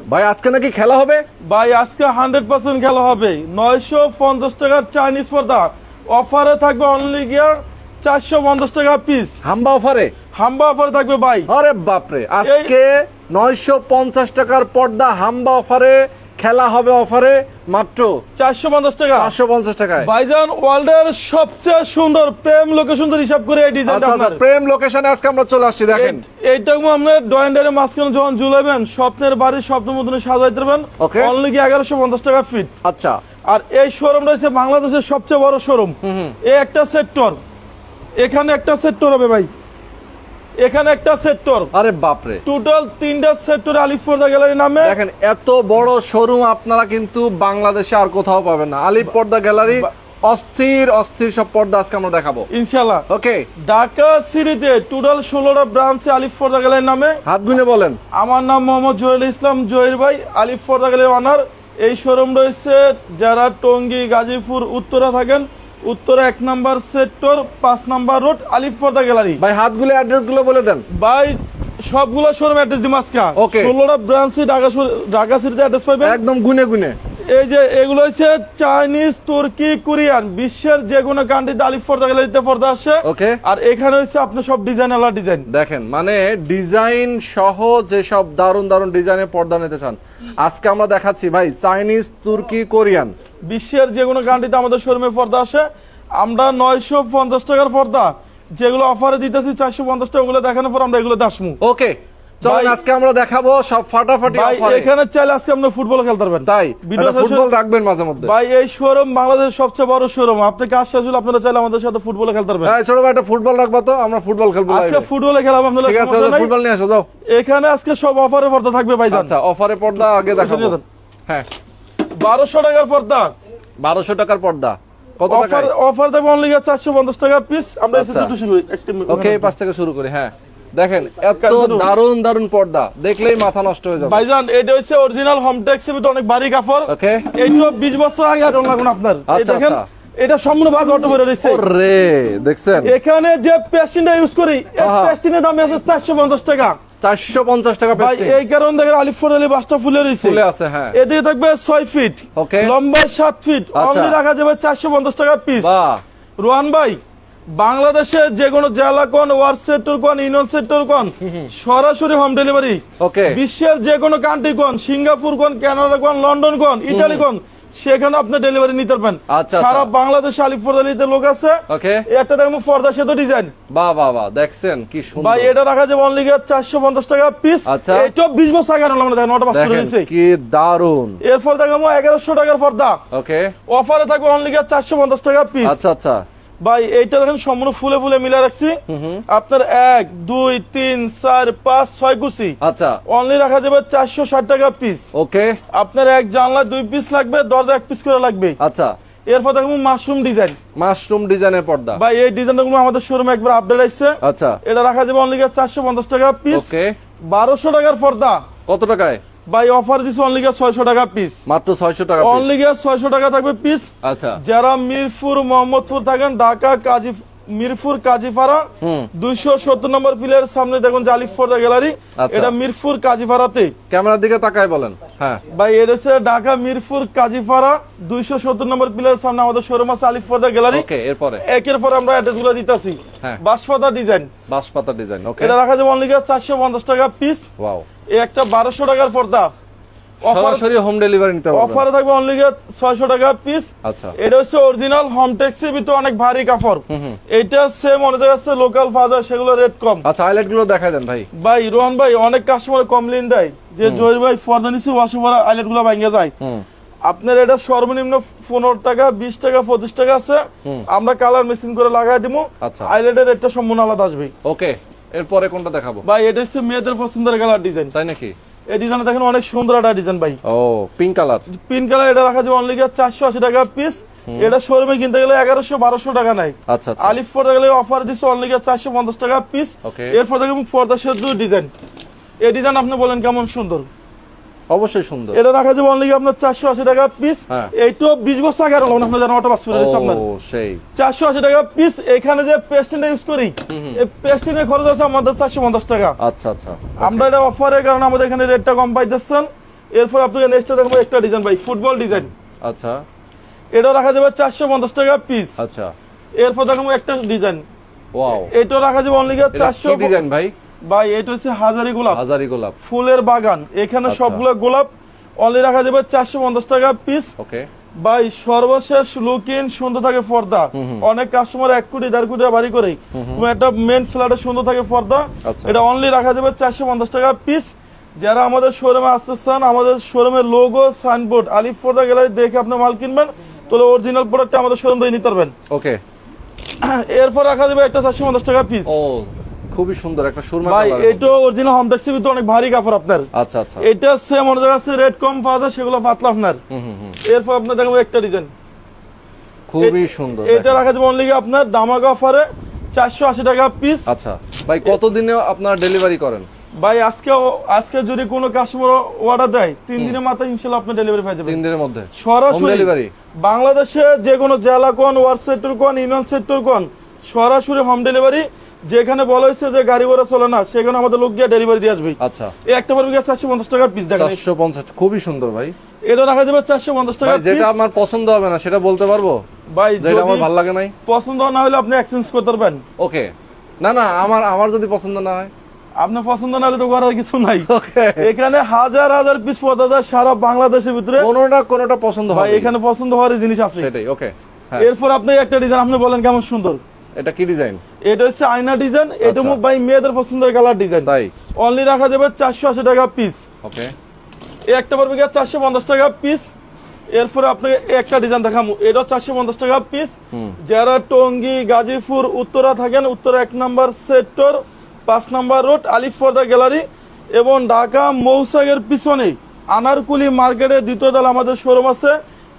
ভাই আজকে নাকি খেলা হবে? ভাই আজকে হান্ড্রেড পার্সেন্ট খেলা হবে। নয়শো পঞ্চাশ টাকার চাইনিজ পর্দা। অফারে থাকবে অনলি গিয়ার চারশো পঞ্চাশ টাকা পিস হাম্বা অফারে? হাম্বা অফারে থাকবে ভাই। আরে বাপরে আজকে নয়শো পঞ্চাশ টাকার পর্দা হাম্বা অফারে। খেলা হবে অফারে মাত্র চারশো পঞ্চাশ টাকা। চারশো পঞ্চাশ টাকায়। ভাইজান ওয়ার্ল্ডের সবচেয়ে সুন্দর প্রেম লোকেশন হিসাব করে এই ডিজাইনটা আচ্ছা, আচ্ছা, প্রেম লোকেশনে আজকে আমরা চলে আসছি দেখেন। এইটা আপনার ডয়েন্ডারের মাঝখানে যখন ঝুলাবেন স্বপ্নের বাড়ির স্বপ্ন মতন সাজাইতে পারবেন। Okay. অনলি কি এগারোশো পঞ্চাশ টাকা ফিট আচ্ছা। আর এই শোরুম রয়েছে বাংলাদেশের সবচেয়ে বড় শোরুম এ একটা সেক্টর এখানে একটা সেক্টর হবে ভাই। এখানে একটা সেক্টর। আরে বাপরে। টোটাল তিনটা সেক্টর আলিফপর্দা গ্যালারি নামে। দেখেন এত বড় শোরুম আপনারা কিন্তু বাংলাদেশে আর কোথাও পাবেন না। আলিপ পর্দা গ্যালারি অস্থির অস্থির সব পর্দা আজকে আমরা দেখাবো। ইনশাল্লাহ ওকে। ঢাকা সিটিতে টোটাল ষোলোটা ব্রাঞ্চে আলিফপর্দা গ্যালারি নামে। হাত গুনে বলেন। আমার নাম মোহাম্মদ জহিরুল ইসলাম জহির ভাই আলিফপর্দা গ্যালারি অনার এই শোরুম রয়েছে যারা টঙ্গী গাজীপুর উত্তরা থাকেন। উত্তরা এক নাম্বার সেক্টর পাঁচ নাম্বার রোড আলিফপর্দা গ্যালারি। ভাই হাতগুলো অ্যাড্রেসগুলো বলে দেন। ভাই সবগুলো শোরুম অ্যাড্রেস দিমাসকা ওকে. ষোলোটা ব্রাঞ্চে ঢাকা ঢাকা সিটিতে অ্যাড্রেস পাবেন? একদম গুনে গুনে। এই যে এগুলো হচ্ছে চাইনিজ তুর্কি কোরিয়ান বিশ্বের যে কোনো কান্ট্রিতে আলিফ পর্দা গ্যালারিতে পর্দা আসে। ওকে আর এখানে হচ্ছে আপনার সব ডিজাইন আলাদা ডিজাইন দেখেন মানে ডিজাইন সহ যে সব দারুণ দারুণ ডিজাইনের পর্দা নিতে চান। আজকে আমরা দেখাচ্ছি ভাই চাইনিজ তুর্কি কোরিয়ান বিশ্বের যে কোনো কান্ট্রিতে আমাদের শোরুমে পর্দা আসে। আমরা নয়শো পঞ্চাশ টাকার পর্দা যেগুলো অফারে দিতেছি চারশো পঞ্চাশ টাকা ওগুলো দেখানোর পর আমরা এগুলো দাসমু ওকে চলুন আজকে আমরা দেখাবো সব ফাটাফাটি অফারে এখানে চাইলে আজকে আপনি ফুটবল খেলতে পারবেন। তাই? ফুটবল রাখবেন মাঝে মধ্যে। ভাই এই শোরুম বাংলাদেশের সবচেয়ে বড় শোরুম আপনি কাজ শেষ হলে আপনারা চাইলে আমাদের সাথে ফুটবল খেলতে পারবেন? হ্যাঁ ছোট ভাই একটা ফুটবল রাখবা তো আমরা ফুটবল খেলব আজকে ফুটবলে খেলাম আপনাদের ঠিক আছে ফুটবল নিয়ে আসো যাও। এখানে আজকে সব অফারে পর্দা থাকবে ভাই আচ্ছা অফারে পর্দা আগে দেখাবো। হ্যাঁ। বারোশো টাকার পর্দা। বারোশো টাকার পর্দা। কত টাকা অফার দেবো অনলি চারশো পঞ্চাশ টাকা পিস আমরা এসে। শুরু একটি- ওকে পাশ থেকে শুরু করি হ্যাঁ। দেখেন এত দারুণ দারুণ পর্দা। দেখলেই মাথা নষ্ট হয়ে যাবে। ভাইজান এটা হচ্ছে অরিজিনাল হোম ট্যাক্সের ভিতরে অনেক ভারী কাপড়। ওকে। এইটা বিশ বছর আগে আর লাগুন আপনার। এই আচ্ছা, দেখেন আচ্ছা। এটা সম্পূর্ণ ভাগ অটো বেরো রয়েছে রে দেখছেন? এখানে যে পেস্টিনটা ইউজ করি এই পেস্টিনের দাম আছে চারশো পঞ্চাশ টাকা। চারশো পঞ্চাশ টাকা ভাই এই কারণে দেখেন আলিফর আলী বাসটা ফুলে রয়েছে ফুলে আছে হ্যাঁ। এদিকে থাকবে ছয় ফিট Okay. লম্বায় সাত ফিট। অনলি রাখা যাবে চারশো পঞ্চাশ টাকা পিস বাহ। রোহান ভাই বাংলাদেশে যে কোনো জেলা কোন ওয়ার্ড সেক্টর কোন ইউনিয়ন সেক্টর কোন সরাসরি হোম ডেলিভারি ওকে বিশ্বের যে কোনো কান্ট্রি কোন সিঙ্গাপুর কোন কানাডা কোন লন্ডন কোন ইটালি কোন সেখানে আপনি ডেলিভারি নিতে পারবেন। আচ্ছা, সারা আচ্ছা। বাংলাদেশে আলিপুর আলীতে লোক আছে। একটা দেখব পর্দা সেতু ডিজাইন বাহ বাহ বাহ দেখছেন কি সুন্দর। ভাই এটা রাখা যাবে অনলি চারশো পঞ্চাশ টাকা পিস। এটা বিশ বছর আগে আনলাম আমরা দেখেন নটা করে নিয়েছি। কি দারুণ এরপর দেখাবো এগারোশো টাকার পর্দা। ওকে অফারে থাকবে অনলি চারশো পঞ্চাশ টাকা পিস আচ্ছা আচ্ছা। ভাই এইটা দেখেন সম্পূর্ণ ফুলে ফুলে মিলে রাখছি। আপনার এক দুই তিন চার পাঁচ ছয় কুচি। আচ্ছা। অনলি রাখা যাবে চারশো ষাট টাকা পিস ওকে। আপনার এক জানলা দুই পিস লাগবে দরজা এক পিস করে লাগবে। আচ্ছা। এরপর দেখব মাশরুম ডিজাইন মাশরুম ডিজাইনের পর্দা। ভাই এই ডিজাইনটা গুলো আমাদের শোরুমে একবার আপডেট আসছে আচ্ছা। এটা রাখা যাবে অনলি চারশো পঞ্চাশ টাকা পিস ওকে। বারোশো টাকার পর্দা। কত টাকায়? ভাই অফার দিছে অনলি ছয়শো টাকা পিস মাত্র ছয়শো টাকা অনলি অনলি ছয়শো টাকা থাকবে পিস আচ্ছা। যারা মিরপুর মোহাম্মদপুর থাকেন ঢাকা কাজী মিরপুর কাজীপাড়া দুইশো সত্তর নম্বর পিলের সামনে দেখুন জালিফ গ্যালারি। আচ্ছা। এটা মিরপুর কাজীপাড়াতে। ক্যামেরার দিকে তাকায় বলেন। হ্যাঁ। ভাই এটা হচ্ছে ঢাকা মিরপুর কাজীপাড়া দুইশো সত্তর নম্বর পিলের সামনে আমাদের শোরুম আছে আলিফ পর্দা গ্যালারি। এরপরে? একের পর আমরা অ্যাড্রেসগুলো দিতেছি। হ্যাঁ। বাঁশপাতা ডিজাইন বাঁশপাতা ডিজাইন এটা রাখা যাবে অনলি চারশো পঞ্চাশ টাকা পিস ওয়াও একটা বারোশো টাকার পর্দা। সরাসরি হোম ডেলিভারি নিতে পারবেন। অফারে থাকবে অনলি ছয়শো টাকা পিস আচ্ছা। এটা হচ্ছে অরিজিনাল হোম ট্যাক্সির ভিতরে অনেক ভারী কাপড়। এটা সেম অনেক আছে লোকাল সেগুলো রেট কম। আচ্ছা হাইলাইটগুলো দেখা দেন ভাই। ভাই রোহন ভাই অনেক কাস্টমার কমপ্লেন দেয়। যে জহির ভাই ফর্দা নিচে ওয়াশে পরা আইলেটগুলো ভাঙে যায়। আপনার এটা সর্বনিম্ন পনেরো টাকা বিশ টাকা পঁচিশ টাকা আছে। আমরা কালার মেশিন করে লাগাই দিব আচ্ছা। আইলেটের রেটটা সম্পূর্ণ আলাদা আসবে। ওকে এরপরে কোনটা দেখাবো? ভাই এটা হচ্ছে মেয়েদের পছন্দের কালার ডিজাইন তাই নাকি? এই ডিজাইন দেখেন অনেক সুন্দর একটা ডিজাইন ভাই। ও পিঙ্ক কালার পিঙ্ক কালার এটা রাখা যাবে অনলি চারশো আশি টাকা পিস এটা শোরুমে কিনতে গেলে এগারোশো বারোশো টাকা নাই আচ্ছা আলিফ পর্দা গেলে অফার দিচ্ছে অনলি চারশো পঞ্চাশ টাকা পিস এরপর দেখুন পর্দা সেদ্ধ ডিজাইন এই ডিজাইন আপনি বলেন কেমন সুন্দর? অবশ্যই সুন্দর। এটা রাখা যাবে অনলি আপনার চারশো আশি টাকা পিস হ্যাঁ। এইটাও বিশ বছর আগে আপনার জানা ওটা পাস করে আপনার। সেই। চারশো আশি টাকা পিস এখানে যে পেস্টিনটা ইউজ করি এই পেস্টিনের খরচ আছে আমাদের চারশো পঞ্চাশ টাকা। আচ্ছা আচ্ছা। আমরা এটা অফারের কারণে আমাদের এখানে রেটটা কম পাইতেছেন। এরপর আপনাকে নেক্সটে দেখাবো একটা ডিজাইন ভাই ফুটবল ডিজাইন আচ্ছা। এটা রাখা যাবে চারশো পঞ্চাশ টাকা পিস আচ্ছা। এরপর দেখাবো একটা ডিজাইন ওয়াও এটা রাখা যাবে অনলি চারশো ডিজাইন ভাই? ভাই এটা হচ্ছে হাজারি গোলাপ। হাজারি গোলাপ। ফুলের বাগান। এখানে আচ্ছা। সবগুলো গোলাপ। অনলি রাখা যাবে চারশো পঞ্চাশ টাকা পিস ওকে ভাই সর্বশেষ লুকিন সুন্দর থাকে পর্দা। অনেক কাস্টমার এক কোটি দেড় কোটি বাড়ি করে। একটা মেন ফ্ল্যাটে সুন্দর থাকে পর্দা। আচ্ছা। এটা অনলি রাখা যাবে চারশো পঞ্চাশ টাকা পিস যারা আমাদের শোরুমে আসতে চান আমাদের শোরুমের লোগো সাইনবোর্ড আলিফ পর্দা গ্যালারি দেখে আপনি মাল কিনবেন। তাহলে অরিজিনাল প্রোডাক্ট আমাদের শোরুম থেকে নিতে পারবেন। ওকে এরপর রাখা যাবে একটা চারশো পঞ্চাশ টাকা পিস ও। খুবই সুন্দর একটা সুরমা ভাই এটা অরিজিনাল অনেক ভারী কাপড় আপনার। আচ্ছা আচ্ছা। এটা সেম অনেক জায়গা আছে রেট কম পাওয়া যায় সেগুলো পাতলা আপনার। হুম হুম হুম। এরপর আপনার একটা ডিজাইন খুবই সুন্দর এটা রাখা যাবে অনলি আপনার দামাক অফারে চারশো আশি টাকা পিস আচ্ছা। ভাই কতদিনে আপনারা ডেলিভারি করেন? ভাই আজকে আজকে যদি কোনো কাস্টমার অর্ডার দেয় তিন দিনের মাথায় ইনশাল্লাহ আপনি ডেলিভারি পেয়ে যাবেন তিন দিনের মধ্যে? সরাসরি delivery? বাংলাদেশে যে কোনো জেলা কোন ওয়ার্ড সেক্টর কোন ইউনিয়ন সেক্টর কোন সরাসরি হোম ডেলিভারি যেখানে বলা হয়েছে যে গাড়ি ঘোড়া চলে না সেখানে আমাদের লোক গিয়ে ডেলিভারি দিয়ে আসবে। আচ্ছা। এই একটা পারবে গিয়ে চারশো পঞ্চাশ টাকার পিস দেখেন। চারশো পঞ্চাশ খুবই সুন্দর ভাই। এটা রাখা যাবে চারশো পঞ্চাশ টাকা যেটা আমার পছন্দ হবে না সেটা বলতে পারব? ভাই যেটা আমার ভালো লাগে নাই? পছন্দ না হলে আপনি এক্সচেঞ্জ করতে পারবেন। ওকে। না না আমার আমার যদি পছন্দ না হয়। আপনার পছন্দ না হলে তো করার কিছু নাই। এখানে হাজার হাজার পিস পদ আছে সারা বাংলাদেশের ভিতরে। কোনোটা কোনোটা পছন্দ ভাই হবে। এখানে পছন্দ হওয়ার জিনিস আছে। সেটাই ওকে। হ্যাঁ। এরপর আপনি একটা ডিজাইন আপনি বলেন কেমন সুন্দর? এটা কি ডিজাইন এটা হচ্ছে আয়না ডিজাইন এটা আচ্ছা। ভাই মেয়েদের পছন্দের কালার ডিজাইন তাই? অনলি রাখা যাবে চারশো আশি টাকা পিস ওকে এই একটা পড়বে গিয়ে চারশো পঞ্চাশ টাকা পিস এরপরে আপনি এই একটা ডিজাইন দেখাবো এটা চারশো পঞ্চাশ টাকা পিস যারা টঙ্গী গাজীপুর উত্তরা থাকেন উত্তরা এক নাম্বার সেক্টর পাঁচ number road Alif Parda gallery এবং ঢাকা মৌসাগের পিছনে আনারকুলি মার্কেটে দ্বিতীয় দল আমাদের শোরুম আছে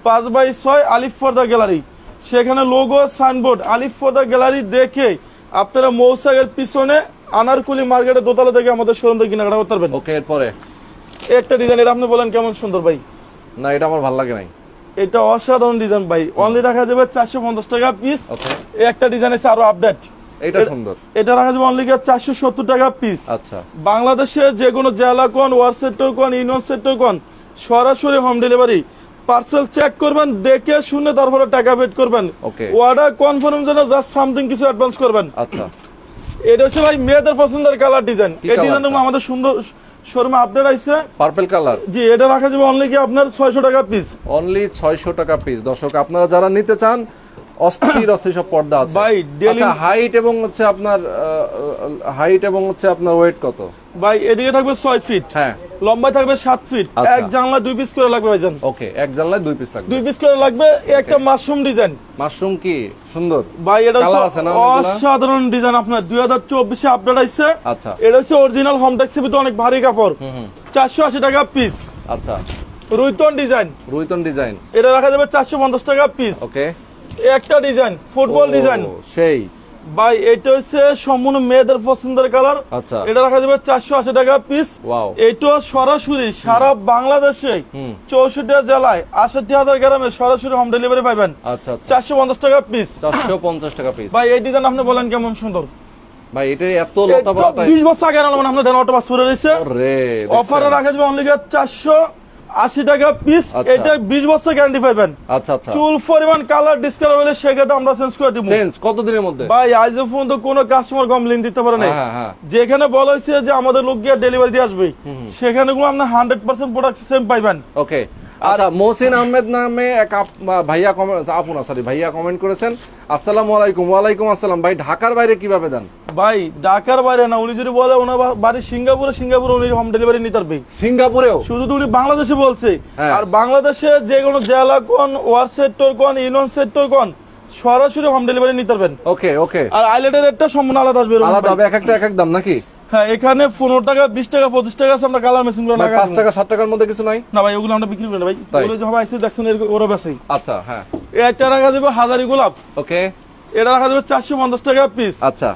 পাঁচ বাই ছয় আলিফ পর্দা গ্যালারি সেখানে লোগো সাইনবোর্ড আলিফ গ্যালারি দেখে আপনারা মৌসাগের পিছনে আনারকুলি মার্কেটে দোতলা থেকে আমাদের শোরুম থেকে কেনাকাটা করতে পারবেন। ওকে এরপরে? একটা ডিজাইন এটা আপনি বলেন কেমন সুন্দর ভাই? না এটা আমার ভালো লাগে নাই। এটা অসাধারণ ডিজাইন ভাই। অনলি রাখা যাবে চারশো পঞ্চাশ টাকা পিস ওকে একটা ডিজাইন আছে আরও আপডেট এটা সুন্দর। এটা রাখা যাবে অনলি চারশো সত্তর টাকা পিস আচ্ছা। বাংলাদেশে যে কোনো জেলা কোন ওয়ার্ড সেক্টর কোন ইউনিয়ন সেক্টর কোন সরাসরি হোম ডেলিভারি পার্সেল চেক করবেন দেখে শুনে তারপরে টাকা পেড করবেন। অর্ডার কনফার্ম জন্য জাস্ট সামথিং কিছু অ্যাডভান্স করবেন। আচ্ছা। এটা হচ্ছে ভাই মেয়েদের পছন্দের কালার ডিজাইন এই ডিজাইন আমাদের সুন্দর শোরুমে আপডেট আইছে পার্পল কালার জি এটা রাখা যাবে অনলি কি আপনার ছয়শো টাকা পিস অনলি ছয়শো টাকা পিস দর্শক আপনারা যারা নিতে চান অস্থির অস্থির সব পর্দা আছে। ভাই, আচ্ছা হাইট এবং হচ্ছে আপনার হাইট এবং হচ্ছে আপনার ওয়েট কত? ভাই এদিকে থাকবে ছয় ফিট হ্যাঁ। লম্বায় থাকবে সাত ফিট আচ্ছা। এক জানলা দুই পিস করে লাগবে ভাইজান। ওকে এক জানলায় দুই পিস লাগবে। দুই পিস করে লাগবে একটা মাশরুম ডিজাইন মাশরুম কি? সুন্দর। ভাই এটা Colour আছে না অসাধারণ ডিজাইন আপনার দুই হাজার চব্বিশে আপডেট আইছে। আচ্ছা। এটা হচ্ছে অরিজিনাল হোম ট্যাক্সি ভিতরে অনেক ভারী কাপড়। হুম হুম। চারশো আশি টাকা পিস আচ্ছা। রুইতন ডিজাইন রুইতন ডিজাইন এটা রাখা যাবে চারশো পঞ্চাশ টাকা পিস ওকে। একটা ডিজাইন ফুটবল ডিজাইন সেই। ভাই এটা হচ্ছে সম্পূর্ণ মেয়েদের পছন্দের কালার আচ্ছা। এটা রাখা যাবে চারশো আশি টাকা পিস এইটা সরাসরি সারা বাংলাদেশে চৌষট্টি জেলায় আষট্টি হাজার গ্রামে সরাসরি হোম ডেলিভারি পাবেন। আচ্ছা আচ্ছা। চারশো পঞ্চাশ টাকা পিস চারশো পঞ্চাশ টাকা পিস ভাই এই ডিজাইন আপনি বলেন কেমন সুন্দর। ভাই এটা এত লতা পাতা বিশ বছর আগে আনলাম আপনি দেন অটো পাস করে রয়েছে অফারে রাখা যাবে অনলি চারশো আশি টাকা পিস আচ্ছা। এটা বিশ বছর গ্যারান্টি পাবেন আচ্ছা আচ্ছা। চুল পরিমাণ কালার ডিসকালার হলে সেক্ষেত্রে আমরা চেঞ্জ করে দিব। চেঞ্জ কত দিনের মধ্যে? ভাই আজ পর্যন্ত কোনো কাস্টমার কমপ্লেন দিতে পারে নাই। হ্যাঁ হ্যাঁ যেখানে বলা হয়েছে যে আমাদের লোক গিয়ে ডেলিভারি দিয়ে আসবে সেখানে কোনো আপনি হান্ড্রেড পার্সেন্ট প্রোডাক্ট সেম পাইবেন। ওকে আচ্ছা মহসিন আহমেদ নামে এক ভাইয়া কমেন্ট আপু না সরি ভাইয়া কমেন্ট করেছেন। আসসালামু আলাইকুম ওয়ালাইকুম আসসালাম। ভাই ঢাকার বাইরে কীভাবে দেন? ভাই ঢাকার বাইরে না উনি যদি বলে ওনার বাড়ি সিঙ্গাপুরে সিঙ্গাপুরে উনি হোম ডেলিভারি নিতে পারবে। সিঙ্গাপুরেও? শুধু তো উনি বাংলাদেশে বলছে। হ্যাঁ। আর বাংলাদেশে যে কোনো জেলা কোন ওয়ার্ড সেক্টর কোন ইউনিয়ন সেক্টর কোন সরাসরি হোম ডেলিভারি নিতে পারবেন। ওকে ওকে। আর আইল্যান্ডের রেটটা সম্পূর্ণ আলাদা আসবে আলাদা হবে এক একটা এক এক দাম নাকি? হ্যাঁ এখানে পনেরো টাকা বিশ টাকা পঁচিশ টাকা আছে আমরা কালার মেশিন ভাই, পাঁচ টাকা সাত টাকার মধ্যে কিছু নাই? না ভাই ওগুলো আমরা বিক্রি করি না ভাই। ওগুলো যখন আইসে দেখছেন এরকম ওরা বেশি আচ্ছা হ্যাঁ। একটা রাখা যাবে হাজারি গোলাপ। ওকে। এটা রাখা যাবে চারশো পঞ্চাশ টাকা পিস আচ্ছা।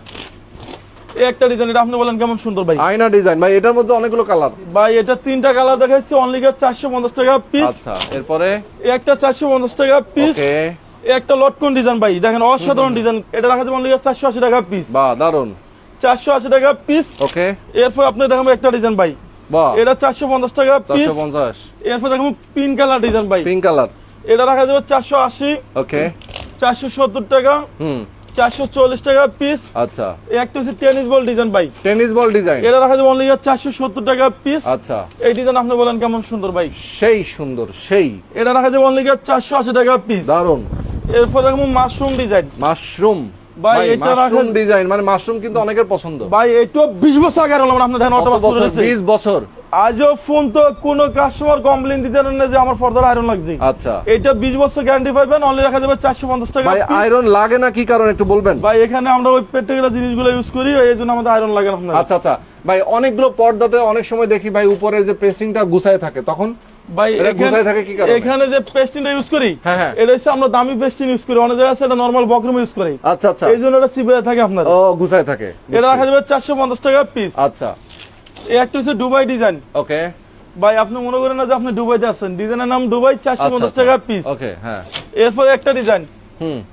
একটা ডিজাইন এটা আপনি বলেন কেমন সুন্দর ভাই? আয়না ডিজাইন ভাই এটার মধ্যে অনেকগুলো কালার ভাই এটা তিনটা কালার দেখাচ্ছি অনলি টাকা পিস আচ্ছা এরপরে? একটা চারশো পঞ্চাশ টাকা পিস ওকে। একটা লটকন ডিজাইন ভাই দেখেন অসাধারণ ডিজাইন এটা রাখা যাবে অনলি চারশো আশি টাকা পিস বাহ দারুণ চারশো আশি টাকা পিস ওকে এরপর আপনি দেখাবো একটা ডিজাইন ভাই। বাহ। এটা চারশো পঞ্চাশ টাকা পিস পঞ্চাশ। এরপর দেখুন পিঙ্ক কালার ডিজাইন ভাই। পিঙ্ক কালার এটা রাখা যাবে চারশো আশি। ওকে চারশো সত্তর টাকা। হুম। চারশো চল্লিশ টাকা পিস আচ্ছা। একটা হচ্ছে টেনিস বল ডিজাইন ভাই। টেনিস বল ডিজাইন এটা রাখা যাবে অনলি চারশো সত্তর টাকা পিস আচ্ছা। এই ডিজাইন আপনি বলেন কেমন সুন্দর ভাই। সেই সুন্দর সেই। এটা রাখা যাবে অনলি চারশো আশি টাকা পিস দারুণ এরপর দেখব মাশরুম ডিজাইন মাশরুম ভাই, এটা মাশরুম ডিজাইন মানে মাশরুম কিন্তু অনেকের পছন্দ। ভাই এইটো বিশ বছর আগে হলো আপনার ধ্যান অটো বছর বিশ বছর। আজও ফোন তো কোন কাস্টমার কমপ্লেন দিতে না যে আমার ফর্দার আয়রন লাগছে। আচ্ছা। এটা বিশ বছর গ্যারান্টি পাবেন অনলি রাখা যাবে চারশো পঞ্চাশ টাকা ভাই আয়রন লাগে না কি কারণ একটু বলবেন? ভাই এখানে আমরা ওই জিনিসগুলো ইউজ করি এই জন্য আমাদের আয়রন লাগে না আচ্ছা আচ্ছা। ভাই অনেকগুলো পর্দাতে অনেক সময় দেখি ভাই উপরের যে পেস্টিংটা গুছায় থাকে তখন ভাই এটা এখানে- গুছায় থাকে কি কারণে? এখানে যে পেস্টিংটা ইউজ করি হ্যাঁ, হ্যাঁ। এটা হচ্ছে আমরা দামি পেস্টিং ইউজ করি অনেক জায়গায় সেটা নর্মাল বকরুম ইউজ করি। আচ্ছা আচ্ছা। এই জন্য এটা চিপে থাকে আপনার ও গুছায় থাকে এটা রাখা যাবে চারশো পঞ্চাশ টাকা পিস আচ্ছা। এই একটা হচ্ছে দুবাই ডিজাইন ওকে। ভাই আপনি মনে করেন না যে আপনি দুবাইতে আছেন? ডিজাইনের নাম দুবাই পঞ্চাশ টাকা পিস ওকে হ্যাঁ। এরপরে একটা ডিজাইন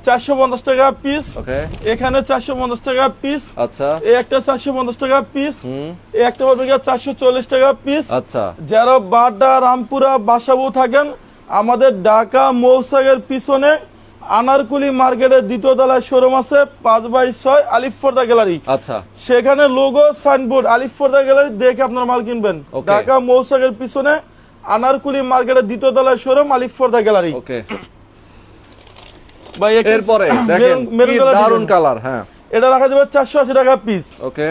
চারশো পঞ্চাশ টাকা পিস ওকে এখানে চারশো পঞ্চাশ টাকা পিস আচ্ছা। এই একটা চারশো পঞ্চাশ টাকা পিস হুম। এই একটা পড়বে চারশো চল্লিশ টাকা পিস আচ্ছা। যারা বাড্ডা রামপুরা বাসাবু থাকেন আমাদের ঢাকা মৌসাগের পিছনে আনারকুলি মার্কেটের দ্বিতীয় তলায় শোরুম আছে পাঁচ বাই ছয় আলিফ ফর্দা গ্যালারি। আচ্ছা। সেখানে লোগো সাইনবোর্ড আলিফপর্দা গ্যালারি দেখে আপনার মাল কিনবেন. ঢাকা মৌসাগের পিছনে আনারকুলি মার্কেটের দ্বিতীয় তলায় শোরুম আলিফ ফর্দা গ্যালারি। ওকে ভাই এরপরে দেখেন দারুণ কালার হ্যাঁ। এটা রাখা যাবে চারশো আশি টাকা পিস ওকে।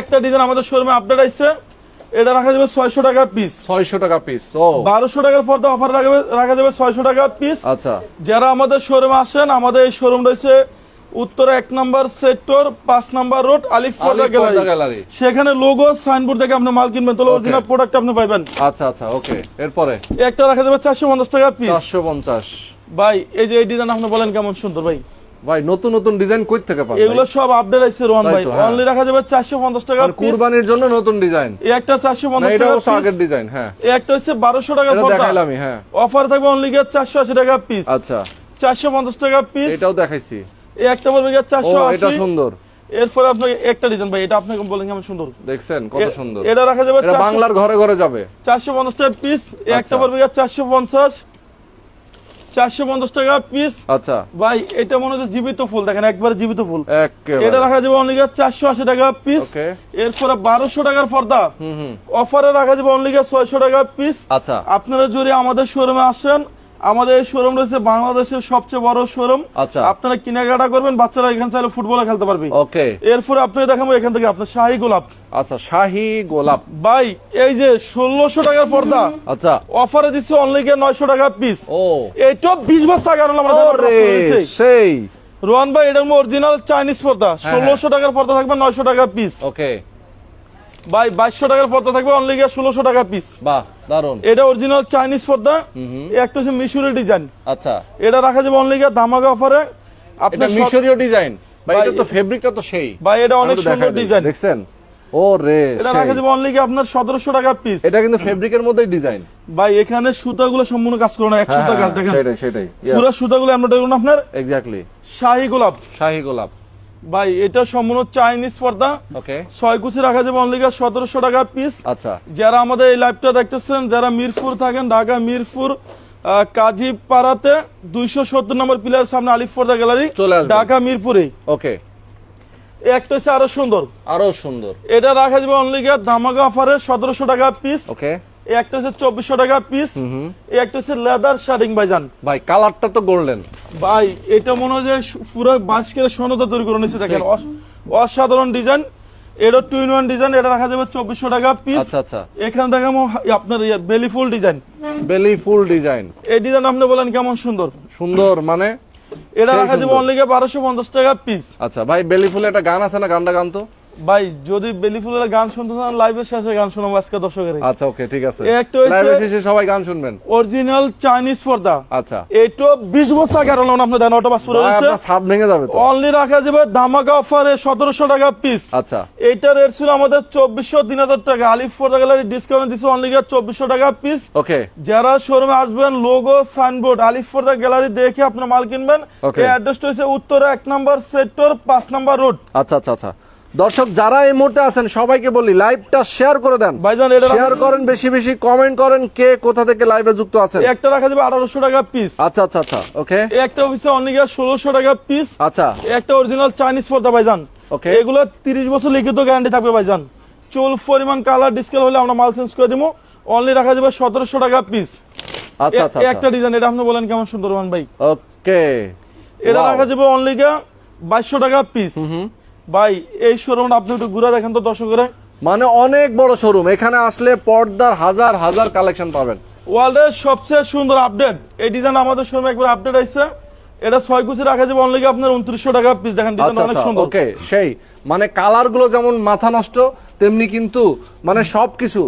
একটা ডিজাইন আমাদের শোরুমে আপডেট আসছে এটা রাখা যাবে ছয়শো টাকা পিস ছয়শো টাকা পিস বারোশো টাকার পর্দা অফার রাখা যাবে ছয়শো টাকা পিস আচ্ছা। যারা আমাদের শোরুমে আসেন আমাদের এই শোরুম রয়েছে উত্তর এক নম্বর সেক্টর পাঁচ number road Alif gallery gallery সেখানে লোগো সাইনবোর্ড দেখে আপনি মাল কিনবেন। তাহলে অরিজিনাল প্রোডাক্ট আপনি পাইবেন। আচ্ছা আচ্ছা ওকে এরপরে? একটা রাখা যাবে চারশো পঞ্চাশ টাকা পিস চারশো পঞ্চাশ। ভাই এই যে এই ডিজাইন আপনি বলেন কেমন সুন্দর ভাই। ভাই নতুন নতুন ডিজাইন কই থেকে পান এগুলো সব আপডেট আছে রোহন ভাই। হ্যাঁ। অনলি রাখা যাবে চারশো পঞ্চাশ টাকা পিস কুরবানির জন্য নতুন ডিজাইন এই একটা চারশো না পঞ্চাশ এটা টাকা অবশ্য piece। আগের ডিজাইন হ্যাঁ। এই একটা হচ্ছে বারোশো টাকা এটা দেখাইলামই হ্যাঁ। অফার থাকবে অনলি গিয়ে চারশো আশি টাকা পিস আচ্ছা। চারশো পঞ্চাশ টাকা পিস এটাও দেখাইছি। এই একটা বলবে গিয়ে ও চারশো এটা সুন্দর। এরপরে আপনাকে একটা ডিজাইন ভাই এটা আপনাকে বলেন কেমন সুন্দর। দেখছেন কত সুন্দর। এটা রাখা যাবে এটা বাংলার ঘরে ঘরে যাবে। চারশো পঞ্চাশ টাকা পিস একটা আচ্ছা। পড়বে গিয়ে চারশো পঞ্চাশ চারশো পঞ্চাশ টাকা পিস আচ্ছা। ভাই এটা মনে হচ্ছে জীবিত ফুল দেখেন একবারে জীবিত ফুল। এটা রাখা যাবে অনলি চারশো আশি টাকা পিস ওকে। এরপরে বারোশো টাকার পর্দা। হুম হুম। অফারে রাখা যাবে অনলি ছয়শো টাকা পিস আচ্ছা। আপনারা যদি আমাদের শোরুমে আসেন আমাদের শোরুম রয়েছে বাংলাদেশের সবচেয়ে বড় শোরুম আচ্ছা। আপনারা কেনাকাটা করবেন বাচ্চারা এখান চাইলে ফুটবল খেলতে পারবে। ওকে। এরপরে আপনাকে দেখাবো এখান থেকে আপনার শাহী গোলাপ। আচ্ছা শাহি গোলাপ। ভাই এই যে ষোলোশো টাকার পর্দা। আচ্ছা। অফারে দিচ্ছে অনলি গিয়ে নয়শো টাকা পিস ও। এইটা বিশ বছর আগে আমাদের। সেই। রোহান ভাই এটার অরিজিনাল চাইনিজ পর্দা। হ্যাঁ। ষোলোশো টাকার পর্দা থাকবে নয়শো টাকা পিস ওকে। ভাই বাইশশো টাকার পর্দা থাকবে অনলি গিয়ে ষোলোশো টাকা পিস বাহ। দারুণ এটা অরিজিনাল চাইনিজ পর্দা। হুম হুম। এই একটা হচ্ছে মিশরের ডিজাইন আচ্ছা। এটা রাখা যাবে অনলি অফারে এটা আপনার মিশরীয় ডিজাইন ভাই ভাই, এটা তো ফেব্রিকটা তো সেই। ভাই এটা অনেক সুন্দর ডিজাইন দেখছেন? ও রে এটা রাখা যাবে অনলি গিয়ে আপনার সতেরোশো টাকা পিস এটা কিন্তু ফেব্রিকের মধ্যেই ডিজাইন ভাই এখানে সুতাগুলো সম্পূর্ণ কাজ করো না এক সুতা কাজ দেখেন। সেটাই সেটাই পুরো সুতাগুলো আমরা দেখুন আপনার। এক্স্যাক্টলি শাহী গোলাপ। শাহি গোলাপ। ভাই এটা সম্পূর্ণ চাইনিজ পর্দা। ছয় কুচি রাখা যাবে অনলি সতেরোশো টাকা পিস আচ্ছা। যারা আমাদের এই লাইভটা দেখতেছেন যারা মিরপুর থাকেন ঢাকা মিরপুর আহ, কাজীপাড়াতে দুইশো সত্তর নম্বর পিলার সামনে আলিফ পর্দা গ্যালারি ঢাকা মিরপুরে। ওকে একটা হচ্ছে আরও সুন্দর। আরও সুন্দর। এটা রাখা যাবে অনলি ধামাকা অফারে সতেরোশো টাকা পিস ওকে এই একটা হচ্ছে চব্বিশশো টাকা পিস এই একটা হচ্ছে লেদার শার্টিং ভাইজান। ভাই কালারটা তো গোল্ডেন ভাই এটা মনে হয় যে পুরো বাঁশ কেটে সোনাতে তৈরি করে নিচ্ছে দেখেন অসাধারণ ডিজাইন এটা টু ইন ওয়ান ডিজাইন এটা রাখা যাবে চব্বিশশো টাকা পিস আচ্ছা আচ্ছা। এখানে দেখাবো আপনার বেলি ফুল ডিজাইন বেলি ফুল ডিজাইন এই ডিজাইন আপনি বলেন কেমন সুন্দর? সুন্দর মানে? এটা রাখা যাবে। অনলি বারোশো পঞ্চাশ টাকা পিস আচ্ছা ভাই বেলি ফুলে একটা গান আছে না গানটা গান তো? ভাই যদি বেলি ফুলের গান শুনতে চান লাইভের শেষে গান শোনাবো আজকে দর্শকের। আচ্ছা ওকে ঠিক আছে। একটা হচ্ছে- শেষে সবাই গান শুনবেন। অরিজিনাল চাইনিজ পর্দা। আচ্ছা। এইটা বিশ বছর আগে আনলাম আপনার দেন অটো পাসপোর্ট ভাই, রয়েছে আপনার ছাদ ভেঙে যাবে তো। অনলি রাখা যাবে ধামাকা অফারে সতেরোশো টাকা পিস আচ্ছা। এইটার রেট ছিল আমাদের চব্বিশশো তিন হাজার টাকা। আলিফ পর্দা গ্যালারি ডিসকাউন্ট দিচ্ছে অনলি চব্বিশশো টাকা পিস ওকে যারা শোরুমে আসবেন লোগো সাইনবোর্ড আলিফ পর্দা গ্যালারি দেখে আপনার মাল কিনবেন. এই অ্যাড্রেসটা হচ্ছে উত্তরা এক নম্বর সেক্টর পাঁচ নম্বর রোড আচ্ছা আচ্ছা আচ্ছা। দর্শক যারা এই মুহূর্তে আছেন সবাইকে বলি লাইভটা শেয়ার করে দেন। ভাইজান এটা শেয়ার করেন বেশি বেশি কমেন্ট করেন কে কোথা থেকে লাইভে যুক্ত আছেন। একটা রাখা যাবে আঠারোশো টাকা পিস আচ্ছা আচ্ছা আচ্ছা ওকে একটা অফিসে অনেকে ষোলোশো টাকা পিস আচ্ছা। একটা অরিজিনাল চাইনিজ পর্দা ভাইজান। ওকে এগুলো তিরিশ বছর লিখিত গ্যারান্টি থাকবে ভাইজান। চুল পরিমাণ কালার ডিসকাল হলে আমরা মাল চেঞ্জ করে দিব। অনলি রাখা যাবে সতেরোশো টাকা পিস আচ্ছা আচ্ছা একটা ডিজাইন এটা আপনি বলেন কেমন সুন্দরবন ভাই। ওকে এটা রাখা যাবে অনলি গা বাইশশো টাকা পিস ভাই এই শোরুমটা আপনি একটু ঘুরে দেখেন তো দর্শকরা। মানে অনেক বড় শোরুম এখানে আসলে পর্দার হাজার হাজার কালেকশন পাবেন। ওয়ার্ল্ডের সবচেয়ে সুন্দর আপডেট এই ডিজাইন আমাদের শোরুমে একবার আপডেট আইছে। এটা ছয় কুচি রাখা যাবে অনলি আপনার উনত্রিশশো টাকা পিস দেখেন ডিজাইন আচ্ছা অনেক আচ্ছা সুন্দর। ওকে সেই। মানে কালারগুলো যেমন মাথা নষ্ট তেমনি কিন্তু মানে সবকিছু।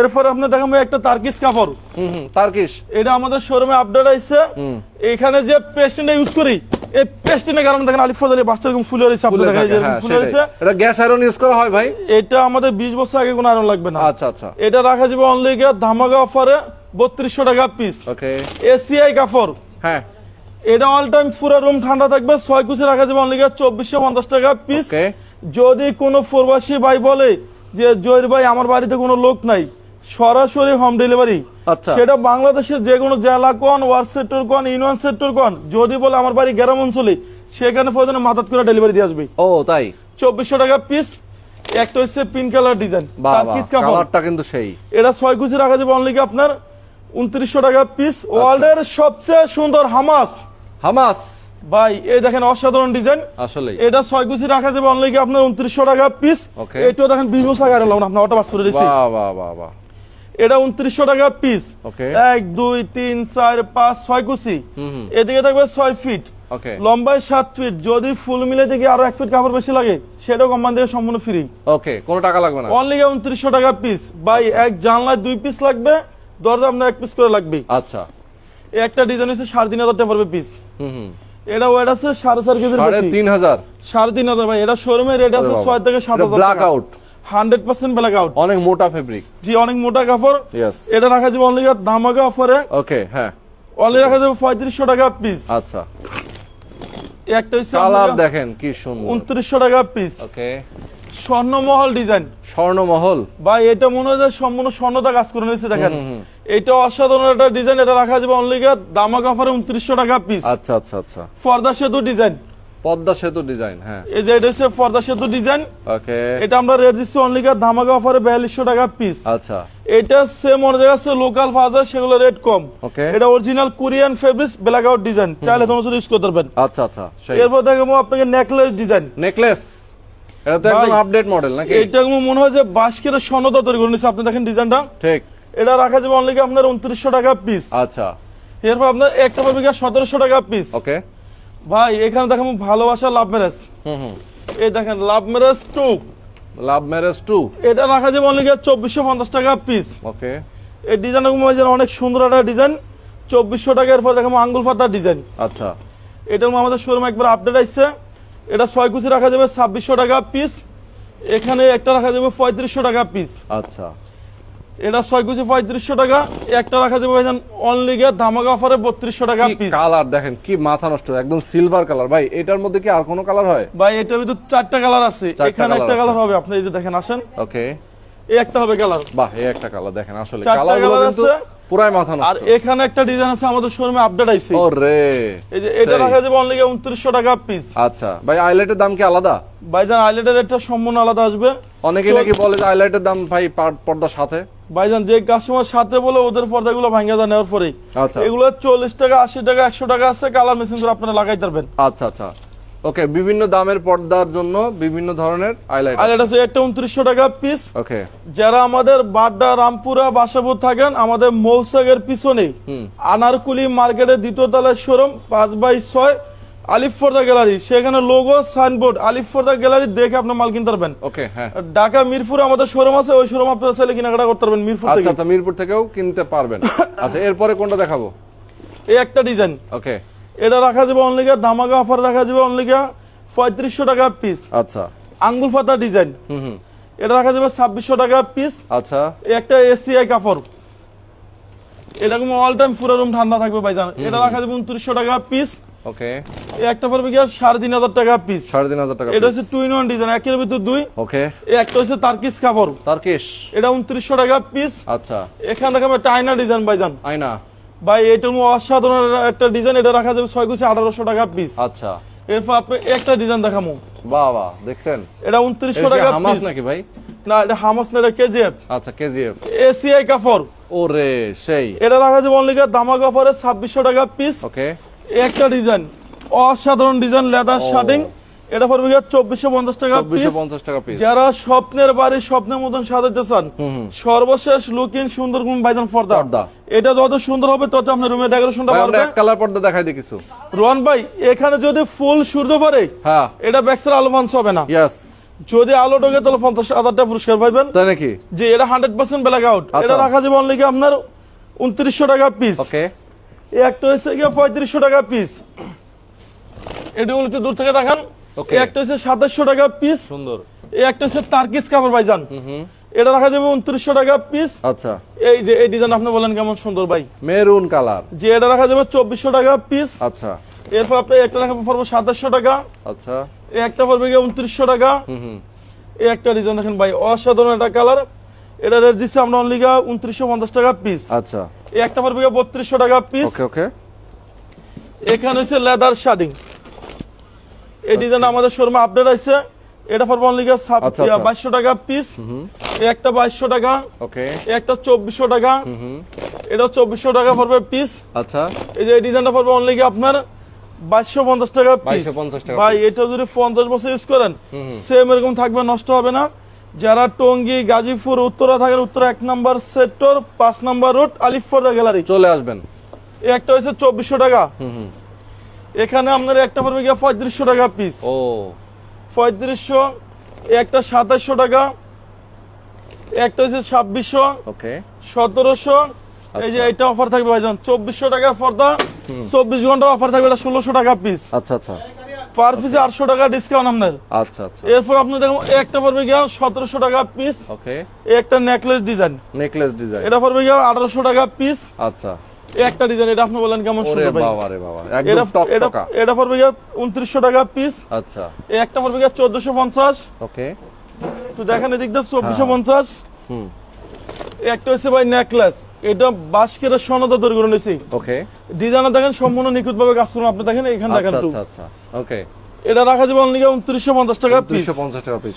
এরপরে আপনার দেখাবো একটা তার্কিস কাপড়। হুম তার্কিশ। এটা আমাদের শোরুমে আপডেট আইছে এখানে যে পেস্টিনটা ইউজ করি এই পেস্টিনের কারণে দেখেন আলিফ ফজলি বাসটা এরকম ফুলে রয়েছে আপনি দেখেন যে হ্যাঁ, ফুলে রয়েছে। এটা গ্যাস আয়রন ইউজ করা হয় ভাই? এটা আমাদের বিশ বছর আগে কোনো আয়রন লাগবে না। আচ্ছা আচ্ছা। এটা রাখা যাবে অনলি গিয়ে ধামাকা অফারে বত্রিশশো টাকা পিস ওকে এসিআই কাপড়। হ্যাঁ। এটা অল টাইম পুরো রুম ঠান্ডা থাকবে ছয় কুচি রাখা যাবে অনলি গিয়ে চব্বিশশো পঞ্চাশ টাকা পিস ওকে যদি কোনো প্রবাসী ভাই বলে যে জয়ের ভাই আমার বাড়িতে কোনো লোক নাই সরাসরি হোম ডেলিভারি আচ্ছা। সেটা বাংলাদেশের যে কোনো জেলা কোন ওয়ার্ড সেক্টর কোন ইউনিয়ন সেক্টর কোন যদি বলে আমার বাড়ি গ্রাম অঞ্চলে সেখানে প্রয়োজনে মাথাত করে ডেলিভারি দিয়ে আসবে। ও তাই? চব্বিশশো টাকা পিস একটা হচ্ছে পিঙ্ক কালার ডিজাইন তার পিস কাপড় কালারটা কিন্তু সেই। এটা ছয় কুচি রাখা যাবে অনলি আপনার? উনত্রিশশো টাকা পিস আচ্ছা। ওয়ার্ল্ডের সবচেয়ে সুন্দর হামাস। হামাস? ভাই এই দেখেন অসাধারণ ডিজাইন আসলে এটা ছয় কুচি রাখা যাবে অনলি আপনার উনত্রিশশো টাকা পিস এটাও দেখেন বছর আগে আনলাম আপনার অটো পাস করে দিচ্ছি এটা উনত্রিশশো টাকা পিস এক দুই তিন চার পাঁচ ছয় কুচি। এদিকে থাকবে ছয় ফিট লম্বায় সাত ফিট যদি ফুল মিলে থেকে আরও এক ফিট কাপড় বেশি লাগে সেটাও কোম্পানি থেকে সম্পূর্ণ ফ্রি ওকে কোনো টাকা লাগবে না। অনলি উনত্রিশশো টাকা পিস ভাই এক জানলায় দুই পিস লাগবে দরজা আপনার এক পিস করে লাগবে আচ্ছা। একটা ডিজাইন হচ্ছে সাড়ে তিন হাজার টাকা পড়বে পিস হুম। এটা ওয়েট আছে সাড়ে চার কেজির সাড়ে তিন হাজার। সাড়ে তিন হাজার ভাই এটা শোরুমে রেট আছে ছয় থেকে সাত হাজার blackout hundred percent blackout অনেক মোটা ফেব্রিক জি অনেক মোটা কাপড়। এটা রাখা যাবে অনলি ধামাকা অফারে ওকে হ্যাঁ। অনলি রাখা যাবে পঁয়ত্রিশশো টাকা পিস আচ্ছা। একটা কালার দেখেন কি সুন্দর। উনত্রিশশো টাকা piece okay Swarnamahal design Swarnamahal? ভাই এটা মনে হয় সম্পূর্ণ স্বর্ণটা কাজ করে নিয়েছে দেখেন। এটা অসাধারণ একটা ডিজাইন এটা রাখা যাবে অনলি দামাক অফারে উনত্রিশশো টাকা পিস আচ্ছা আচ্ছা আচ্ছা। ফর্দা সেতু ডিজাইন পদ্মা সেতু ডিজাইন হ্যাঁ। এই যে এটা হচ্ছে সেতু ডিজাইন ওকে। এটা আমরা রেট দিচ্ছি অনলি ধামাকা অফারে বিয়াল্লিশশো টাকা পিস আচ্ছা। এটা সেম অনেক জায়গায় আছে লোকাল ফাজার সেগুলো রেট কম। Okay. এটা original Korean fabrics blackout design চাইলে তোমার ইউজ করতে পারবেন। আচ্ছা আচ্ছা এরপর দেখাবো আপনাকে নেকলেস ডিজাইন নেকলেস এটা তো একদম আপডেট মডেল নাকি? এইটা মনে হয় যে বাঁশকের স্বর্ণতা তৈরি করে নিচ্ছে আপনি দেখেন ডিজাইনটা? ঠিক। এটা রাখা যাবে অনলি আপনার উনত্রিশশো টাকা পিস আচ্ছা। এরপর আপনার একটা পাবে সতেরোশো টাকা পিস ওকে। ভাই এখানে দেখাবো ভালোবাসা লাভ ম্যারেজ হুম হুম। এই দেখেন love marriage two love marriage two এটা রাখা যাবে অনলি চব্বিশশো পঞ্চাশ টাকা পিস ওকে। এই ডিজাইন অনেক সুন্দর একটা ডিজাইন চব্বিশশো টাকা এরপর দেখাবো আঙ্গুল পাতার ডিজাইন আচ্ছা। এটার আমাদের শোরুম একবার আপডেট আসছে। এটা ছয় কুচি রাখা যাবে ছাব্বিশশো টাকা পিস এখানে একটা রাখা যাবে পঁয়ত্রিশশো টাকা পিস আচ্ছা। এটা ছয় কুচি পঁয়ত্রিশশো টাকা একটা রাখা যাবে ভাইজান অনলি গিয়ে ধামাকা অফারে বত্রিশশো টাকা পিস কালার দেখেন কি মাথা নষ্ট একদম সিলভার কালার ভাই এটার মধ্যে কি আর কোনো কালার হয়? ভাই এটার ভিতরে চারটা কালার আছে। এখানে একটা কালার হবে আপনি এই যে দেখেন আসেন। ওকে এই একটা হবে কালার বাহ এই একটা কালার দেখেন আসলে কালার আছে। পুরাই মাথা আর এখানে একটা ডিজাইন আছে আমাদের শোরুমে আপডেট আইছে। ও রে এই যে এটা রাখা যাবে অনলি উনত্রিশশো টাকা পিস আচ্ছা ভাই আইলাইটের দাম কি আলাদা? ভাইজান আইলেটের একটা সম্পূর্ণ আলাদা আসবে। অনেকে নাকি বলে যে আইলাইটের দাম ভাই পার- পর্দার সাথে। ভাইজান যে কাস্টমার সাথে বলে ওদের পর্দাগুলো ভাঙ্গা দেয় নেওয়ার পরেই। আচ্ছা। এগুলো চল্লিশ টাকা আশি টাকা একশো টাকা আছে কালার মেশিন করে আপনারা লাগাই পারবেন আচ্ছা আচ্ছা। ওকে বিভিন্ন দামের পর্দার জন্য বিভিন্ন ধরনের আছে একটা উনত্রিশশো টাকা পিস ওকে যারা আমাদের বাড্ডা রামপুরা বাসাপুর থাকেন আমাদের মৌসাগের পিছনে আনারকুলি মার্কেটের দ্বিতীয় তলায় শোরুম পাঁচ বাই ছয় আলিফর্দা গ্যালারি সেখানে লোগো সাইনবোর্ড আলিফর্দা গ্যালারি দেখে আপনার মাল কিনতে পারবেন। ওকে হ্যাঁ। ঢাকা মিরপুর আমাদের শোরুম আছে ওই শোরুম আপনারা চাইলে কেনাকাটা করতে পারবেন মিরপুর আচ্ছা থেকে। আচ্ছা মিরপুর থেকেও কিনতে পারবেন। আচ্ছা এরপরে কোনটা দেখাবো? এই একটা ডিজাইন ওকে এটা রাখা যাবে অনলিগা ধামাকা অফার রাখা যাবে অনলিগা পঁয়ত্রিশশো টাকা পিস আচ্ছা। আঙ্গুল পাতা ডিজাইন এটা রাখা যাবে ছাব্বিশশো টাকা পিস আচ্ছা। একটা এসিআই কাপড়। এরকম অল টাইম পুরো রুম ঠান্ডা থাকবে ভাইজান। এটা রাখা যাবে উনত্রিশশো টাকা পিস ওকে একটা পড়বে সাড়ে তিন হাজার টাকা পিস সাড়ে তিন হাজার টাকা এটা হচ্ছে টু ইন ওয়ান ডিজাইন একের ভিতর দুই। ওকে একটা হচ্ছে তার্কিস কাপড়। তারকিশ এটা উনত্রিশশো টাকা পিস আচ্ছা। এখান থেকে টাইনা ডিজাইন ভাইজান। আয়না ভাই এটা অসাধারণ একটা ডিজাইন এটা রাখা যাবে ছয় কুচি আঠারোশো টাকা পিস আচ্ছা। এরপর আপনি একটা ডিজাইন দেখামো। বাহ বাহ দেখছেন? এটা উনত্রিশশো টাকা হামাস পিস নাকি ভাই? না এটা হামাস না এটা কেজিএফ। আচ্ছা কেজিএফ। এসিআই কাপড়। ওরে সেই। এটা রাখা যাবে অনলি দামা কাপড়ে ছাব্বিশশো টাকা পিস ওকে একটা ডিজাইন অসাধারণ ডিজাইন লেদার শার্টিং এটা পড়বে গিয়ে চব্বিশশো পঞ্চাশ টাকা চব্বিশশো পঞ্চাশ টাকা পিস যারা স্বপ্নের বাড়ি স্বপ্নের মতন সাজাতে চান সর্বশেষ লুকিং সুন্দর কোন বাইজান পর্দা। এটা যত সুন্দর হবে তত আপনার রুমের ডেকোরেশনটা এক কালার পর্দা দেখাই দিই কিছু। রোহন ভাই এখানে যদি ফুল সূর্য পড়ে হ্যাঁ। এটা ব্যাক্সের আলো মানস হবে না। ইয়েস যদি আলো ঢোকে তাহলে পঞ্চাশ হাজার টাকা পুরস্কার পাইবেন। তাই নাকি? যে এটা হান্ড্রেড পার্সেন্ট ব্ল্যাক আউট। এটা রাখা যাবে অনলি আপনার উনত্রিশশো টাকা পিস ওকে একটা হচ্ছে গিয়ে পঁয়ত্রিশশো টাকা পিস এটা দূর থেকে দেখান। একটা হচ্ছে সাতাশশো টাকা পিস সুন্দর। এই একটা হচ্ছে তার্কিস কাপড় ভাইজান হুম হুম। এটা রাখা যাবে উনত্রিশশো টাকা পিস আচ্ছা। এই যে এই ডিজাইন আপনি বলেন কেমন সুন্দর ভাই। মেরুন কালার যে এটা রাখা যাবে চব্বিশশো টাকা পিস আচ্ছা। এরপর আপনি একটা রাখা পড়ব সাতাশশো টাকা। আচ্ছা। এই একটা পড়বে গিয়ে উনত্রিশশো টাকা। এই একটা ডিজাইন দেখেন ভাই অসাধারণ একটা কালার এটা রেট দিচ্ছে আমরা অনলি গা উনত্রিশশো পঞ্চাশ টাকা পিস আচ্ছা। এই একটা পড়বে গিয়ে বত্রিশশো টাকা পিস ওকে ওকে এখানে হচ্ছে লেদার শার্টিং এই ডিজাইন আমাদের শোরুমে আপডেট আছে। এটা পড়বে অনলি গা আচ্ছা, আচ্ছা। বাইশশো টাকা পিস এই একটা বাইশশো টাকা। ওকে একটা চব্বিশশো টাকা। এটা চব্বিশশো টাকা পড়বে পিস আচ্ছা। এই যে ডিজাইনটা পড়বে অনলি কি আপনার বাইশশো পঞ্চাশ টাকা পিস 2250 টাকা ভাই এটা যদি পঞ্চাশ বছর ইউজ করেন। সেম এরকম থাকবে নষ্ট হবে না। যারা টঙ্গী গাজীপুর উত্তরা থাকেন উত্তরা এক নম্বর সেক্টর পাঁচ নম্বর রুট আলিফর্দা গ্যালারি চলে আসবেন। একটা হচ্ছে চব্বিশশো টাকা। হুম। এখানে আপনার একটা পড়বে গিয়ে পঁয়ত্রিশশো টাকা পিস ও। পঁয়ত্রিশশো একটা সাতাশশো টাকা একটা হচ্ছে ছাব্বিশশো ওকে। সতেরোশো এই যে আচ্ছা। এটা অফার থাকবে ভাইজান চব্বিশশো টাকার পর্দা চব্বিশ ঘণ্টা অফার থাকবে এটা ষোলোশো টাকা পিস আচ্ছা আচ্ছা। পার পিসে আটশো টাকা ডিসকাউন্ট আপনার। আচ্ছা আচ্ছা। এরপর আপনি দেখুন একটা পড়বে গিয়ে সতেরোশো টাকা পিস ওকে। একটা নেকলেস ডিজাইন নেকলেস ডিজাইন এটা পড়বে গিয়ে আঠারোশো টাকা পিস আচ্ছা। একটা ডিজাইন এটা আপনি বলেন কেমন সুন্দর ভাই। বাবা রে বাবা একদম এটা টকটকা। এটা পড়বে গিয়ে উনত্রিশশো টাকা পিস আচ্ছা। এই একটা পড়বে গিয়ে চোদ্দশো পঞ্চাশ। ওকে। তো দেখেন এদিক দিয়ে চব্বিশশো হ্যাঁ। পঞ্চাশ। হুম। একটা হচ্ছে ভাই নেকলেস এটা বাস্কের সনদা তৈরি করে নিয়েছি। ওকে। ডিজাইনার দেখেন সম্পূর্ণ নিখুঁত ভাবে কাজ করুন আপনি দেখেন এখানে দেখেন আচ্ছা আচ্ছা আচ্ছা। ওকে। এটা রাখা যাবে অনলি উনত্রিশশো পঞ্চাশ টাকা পিস দুইশো পঞ্চাশ টাকা পিস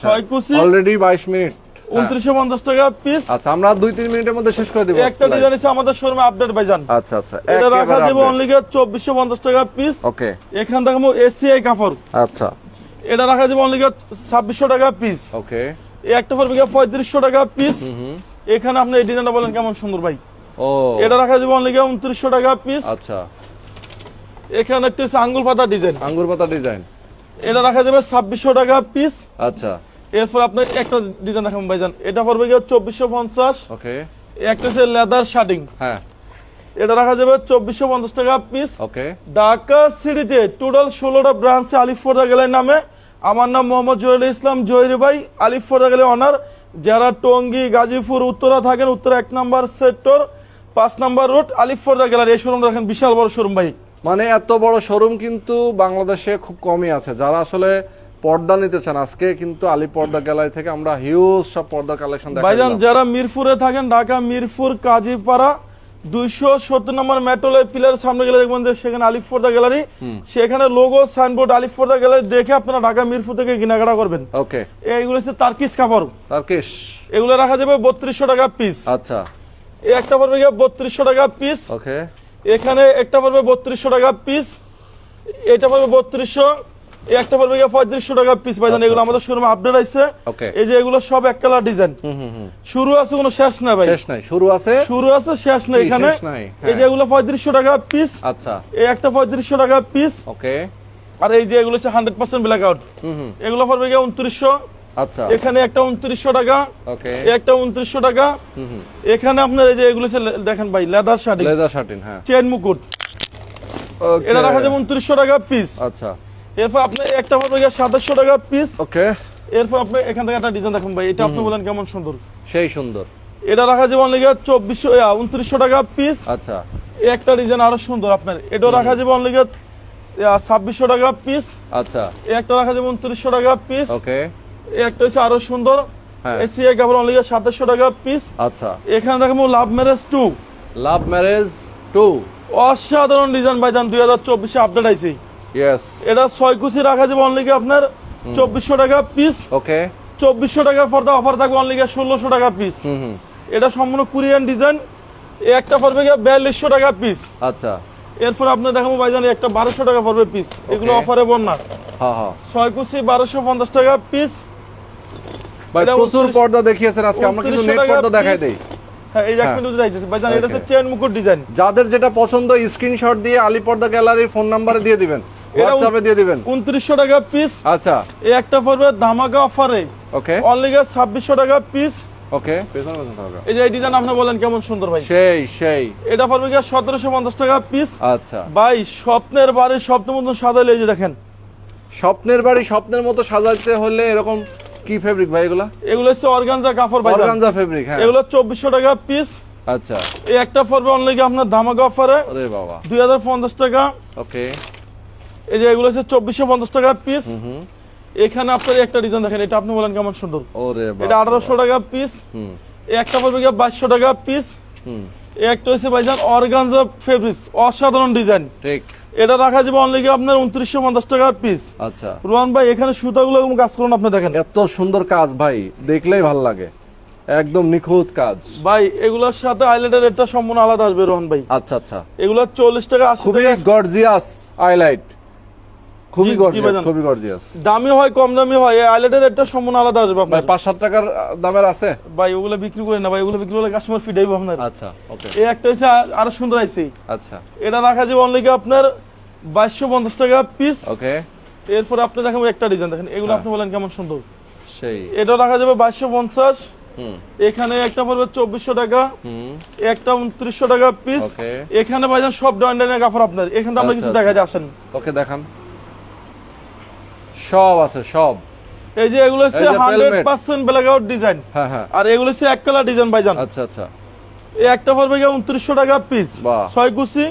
অলরেডি বাইশ মিনিট। উনত্রিশশো পঞ্চাশ টাকা পিস আচ্ছা আমরা দুই তিন মিনিটের মধ্যে শেষ করে দিব। একটা ডিজাইন আছে আমাদের শোরুমে আপডেট ভাইজান। আচ্ছা আচ্ছা। এটা রাখা যাবে অনলি চব্বিশশো পঞ্চাশ টাকা পিস ওকে এখান থেকে এসিআই কাপড়। আচ্ছা। এটা রাখা যাবে অনলি ছাব্বিশশো টাকা পিস ওকে একটা পড়বে পঁয়ত্রিশশো টাকা পিস এখানে আপনি এই ডিজাইনটা বলেন কেমন সুন্দর ভাই। ও। এটা রাখা যাবে অনলি উনত্রিশশো টাকা পিস আচ্ছা। এখানে একটা হচ্ছে আঙ্গুল পাতা ডিজাইন আঙ্গুর পাতা ডিজাইন এটা রাখা যাবে ছাব্বিশশো টাকা পিস আচ্ছা। এরপর আপনার একটা ডিজাইন দেখাবো ভাইজান। এটা পড়বে গিয়ে চব্বিশশো পঞ্চাশ। ওকে একটা হচ্ছে লেদার শার্টিং হ্যাঁ। এটা রাখা যাবে চব্বিশশো পঞ্চাশ টাকা পিস ওকে ঢাকা সিটিতে টোটাল ষোলোটা ব্রাঞ্চে আলিফোর্দা গেলের নামে। আমার নাম মোহাম্মদ জহিরুল ইসলাম জহির ভাই আলিফোর্দা গেলে অনার যারা টঙ্গী গাজীপুর উত্তরা থাকেন উত্তরা এক নাম্বার সেক্টর পাঁচ নম্বর রুট আলিফোর্দা গ্যালারি। এই শোরুম দেখেন বিশাল বড় শোরুম ভাই। মানে এত বড় শোরুম কিন্তু বাংলাদেশে খুব কমই আছে। যারা আসলে পর্দা নিতে চান। আজকে কিন্তু আলী পর্দা গ্যালারি থেকে আমরা হিউজ সব পর্দা কালেকশন ভাইজান যারা মিরপুরে থাকেন ঢাকা মিরপুর কাজীপাড়া দুইশো সত্তর নম্বর মেট্রোলের পিলার সামনে গেলে দেখবেন যে সেখানে আলিফোর্দা গ্যালারি। সেখানে লোগো সাইনবোর্ড আলিফোর্দা গ্যালারি দেখে আপনারা ঢাকা মিরপুর থেকে কেনাকাটা করবেন। ওকে এইগুলো হচ্ছে তার্কিস কাপড়। তারকেশ এগুলো রাখা যাবে বত্রিশশো টাকা পিস আচ্ছা। এই একটা পড়বে গিয়ে বত্রিশশো টাকা পিস ওকে এখানে একটা পড়বে বত্রিশশো টাকা পিস এটা পড়বে বত্রিশশো। এই একটা পড়বে গিয়ে পঁয়ত্রিশশো টাকা পিস আচ্ছা, এগুলো আমাদের শোরুমে আপডেট আছে এই যে এগুলো সব এক কালার ডিজাইন শুরু আছে কোনো শেষ না ভাই? শেষ নাই শুরু আছে? শুরু আছে শেষ নেই এখানে। এই হ্যাঁ। যে এগুলো পঁয়ত্রিশশো টাকা পিস আচ্ছা। এই একটা পঁয়ত্রিশশো টাকা পিস ওকে আর এই যে এগুলো হচ্ছে হান্ড্রেড পার্সেন্ট ব্ল্যাক আউট এগুলো পড়বে গিয়ে উনত্রিশশো। আচ্ছা। এখানে একটা উনত্রিশশো টাকা। ওকে এই একটা উনত্রিশশো টাকা। এখানে আপনার এই যে এগুলো দেখেন ভাই লেদার শার্টিং লেদার শার্টিন হ্যাঁ। চেন মুকুট. এটা রাখা যাবে উনত্রিশশো টাকা পিস আচ্ছা। এরপর আপনি একটা গিয়ে সাতাশশো টাকা পিস ওকে এরপর আপনি এখান থেকে একটা ডিজাইন দেখুন ভাই এটা আপনি বলেন কেমন সুন্দর? সেই সুন্দর। এটা রাখা যাবে অনলি চব্বিশশো উনত্রিশশো টাকা পিস আচ্ছা। একটা ডিজাইন আরও সুন্দর আপনার। এটাও রাখা যাবে অনলি ছাব্বিশশো টাকা পিস আচ্ছা। একটা রাখা যাবে উনত্রিশশো টাকা পিস ওকে একটা হচ্ছে আরও সুন্দর। এসি এক কাপড় অনলি সাতাশশো টাকা পিস আচ্ছা। এখানে দেখাবো love marriage two love marriage two অসাধারণ ডিজাইন ভাইজান দুই হাজার চব্বিশে আপডেট আইছি। ইয়েস এটা ছয় কুচি রাখা যাবে অনলি আপনার? চব্বিশশো টাকা পিস ওকে চব্বিশশো টাকা পর্দা অফার থাকবে অনলি ষোলোশো টাকা পিস এটা সম্পূর্ণ কোরিয়ান ডিজাইন একটা পড়বে গিয়ে বিয়াল্লিশশো টাকা পিস আচ্ছা। এরপর আপনার দেখাবো ভাইজান একটা বারোশো টাকা পড়বে পিস এগুলো. অফারে হ্যাঁ হ্যাঁ ছয় কুচি বারোশো পঞ্চাশ টাকা পিস প্রচুর পর্দা দেখিয়েছেন আজকে। আমরা কিন্তু নেট পর্দা দেখাই দেই। হ্যাঁ এই হ্যাঁ। ভাইজান এটা হচ্ছে চেন মুকুট ডিজাইন যাদের যেটা পছন্দ স্ক্রিনশট দিয়ে আলী পর্দা গ্যালারির ফোন নাম্বারে দিয়ে দিবেন। হোয়াটসঅ্যাপে দিয়ে দিবেন। উনত্রিশশো টাকা পিস আচ্ছা। এই একটা পড়বে ধামাকা অফারে ওকে অনলি ছাব্বিশশো টাকা পিস ওকে পেছনে পেছনে থাকো। এই যে এই ডিজাইন আপনি বলেন কেমন সুন্দর ভাই? সেই সেই। এটা পড়বে গিয়ে সতেরোশো পঞ্চাশ টাকা পিস আচ্ছা। ভাই স্বপ্নের বাড়ি স্বপ্নের মতন সাজাইলে এই যে দেখেন। স্বপ্নের বাড়ি স্বপ্নের মতো সাজাতে হলে এরকম কি ফেব্রিক ভাই এগুলা? এগুলো হচ্ছে অর্গানজা কাপড় ভাই। অর্গানজা ফেব্রিক হ্যাঁ। এগুলো চব্বিশশো টাকা পিস আচ্ছা। এই একটা পড়বে অনলি আপনার ধামাকা অফারে ওরে বাবা। দুই হাজার পঞ্চাশ টাকা। ওকে এই যে এগুলো হচ্ছে চব্বিশশো পঞ্চাশ টাকা পিস এখানে আপনার একটা ডিজাইন দেখেন এটা আপনি বলেন কেমন সুন্দর। এটা আঠারোশো টাকা পিস একটা পড়বে গিয়ে বাইশশো টাকা পিস একটা হচ্ছে ভাইজান অর্গানজা ফেব্রিক্স অসাধারণ ডিজাইন ঠিক। এটা রাখা যাবে অনলি আপনার উনত্রিশশো পঞ্চাশ টাকা পিস আচ্ছা। রোহান ভাই এখানে সুতাগুলো কাজ করুন আপনি দেখেন। এত সুন্দর কাজ ভাই দেখলেই ভালো লাগে। একদম নিখুঁত কাজ। ভাই এগুলোর সাথে আইল্যান্ডের রেটটা সম্পূর্ণ আলাদা আসবে রোহন ভাই। আচ্ছা আচ্ছা। এগুলো চল্লিশ টাকা খুবই গর্জিয়াস আইলাইট খুবই গর্জিয়াস খুবই গর্জিয়াস দামি হয় কম দামি হয় এই আইল্যান্ডের রেটটা সম্পূর্ণ আলাদা আসবে ভাই আপনার। পাঁচ সাত টাকার দামের আছে? ভাই ওগুলো বিক্রি করে না ভাই ওগুলো বিক্রি করলে কাস্টমার ফিডাইব আপনার। আচ্ছা ওকে। এই একটা হচ্ছে আরও সুন্দর আইছে। আচ্ছা। এটা রাখা যাবে অনলি আপনার বাইশশো পঞ্চাশ টাকা পিস ওকে। এরপর আপনি দেখাবো একটা ডিজাইন দেখেন এগুলো হ্যাঁ। আপনি বলেন কেমন সুন্দর। সেই। এটা রাখা যাবে বাইশশো পঞ্চাশ। হুম। এখানে একটা পড়বে চব্বিশশো টাকা। হুম। একটা উনত্রিশশো টাকা পিস এখানে ভাইজান সব ডয়েন্ডানের কাপড় আপনার। এখানে আমরা আচ্ছা, কিছু আচ্ছা। দেখা যায় আসেন। ওকে দেখান। সব আছে সব। এই যে এগুলো হচ্ছে এই যে hundred pelmet। Percent blackout design হ্যাঁ হ্যাঁ। আর এগুলো হচ্ছে এক কালার ডিজাইন ভাইজান। আচ্ছা আচ্ছা। এই একটা পড়বে গিয়ে উনত্রিশশো টাকা পিস বাহ। ছয় কুচি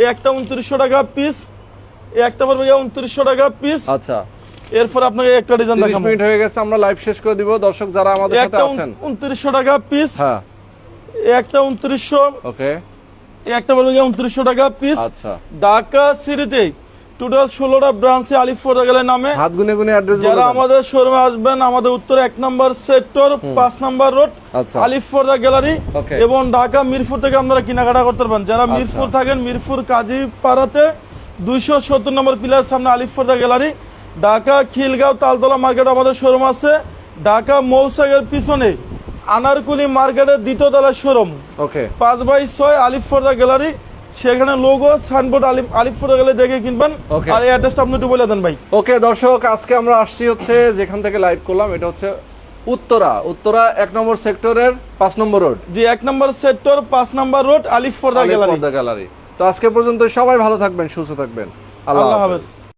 এই একটা উনত্রিশশো টাকা পিস এই একটা পড়বে গিয়ে উনত্রিশশো টাকা পিস আচ্ছা। এরপর আপনাকে একটা ডিজাইন দেখাবো। মিনিট হয়ে গেছে আমরা লাইভ শেষ করে দিব। দর্শক যারা আমাদের সাথে একটা আছেন। উনত্রিশশো টাকা পিস হ্যাঁ। এই একটা উনত্রিশশো। ওকে এই একটা পড়বে গিয়ে উনত্রিশশো টাকা পিস আচ্ছা। ঢাকা সিটিতে টোটাল ষোলোটা ব্রাঞ্চে আলিফ গেলের নামে। হাত গুনে গুনে অ্যাড্রেস যারা আমাদের শোরুমে আসবেন আমাদের উত্তর এক নম্বর সেক্টর পাঁচ নম্বর রোড আচ্ছা। আলিফ ফোর্দা গ্যালারি এবং ঢাকা মিরপুর থেকে আপনারা কেনাকাটা করতে পারবেন। যারা আচ্ছা। মিরপুর থাকেন মিরপুর কাজী পাড়াতে দুইশো সত্তর নম্বর পিলার সামনে আলিফ ফোর্দা গ্যালারি ঢাকা খিলগাঁও তালতলা মার্কেট আমাদের শোরুম আছে। ঢাকা মৌসাগের পিছনে আনারকুলি মার্কেটের দ্বিতীয় তলার শোরুম ওকে পাঁচ বাই ছয় আলিফ ফোর্দা গ্যালারি সেখানে লোগো সাইনবোর্ড আলিফ আলিফ গেলে দেখে কিনবেন। আর এই অ্যাড্রেসটা আপনি একটু বলে দেন ভাই। ওকে দর্শক আজকে আমরা আসছি হচ্ছে যেখান থেকে লাইভ করলাম এটা হচ্ছে উত্তরা। উত্তরা এক নম্বর সেক্টরের পাঁচ নম্বর রোড। জি এক নম্বর সেক্টর পাঁচ নম্বর রোড আলিফ ফোর্দা গ্যালারি। গ্যালারি। তো আজকে পর্যন্ত সবাই ভালো থাকবেন সুস্থ থাকবেন। আল্লাহ হাফেজ।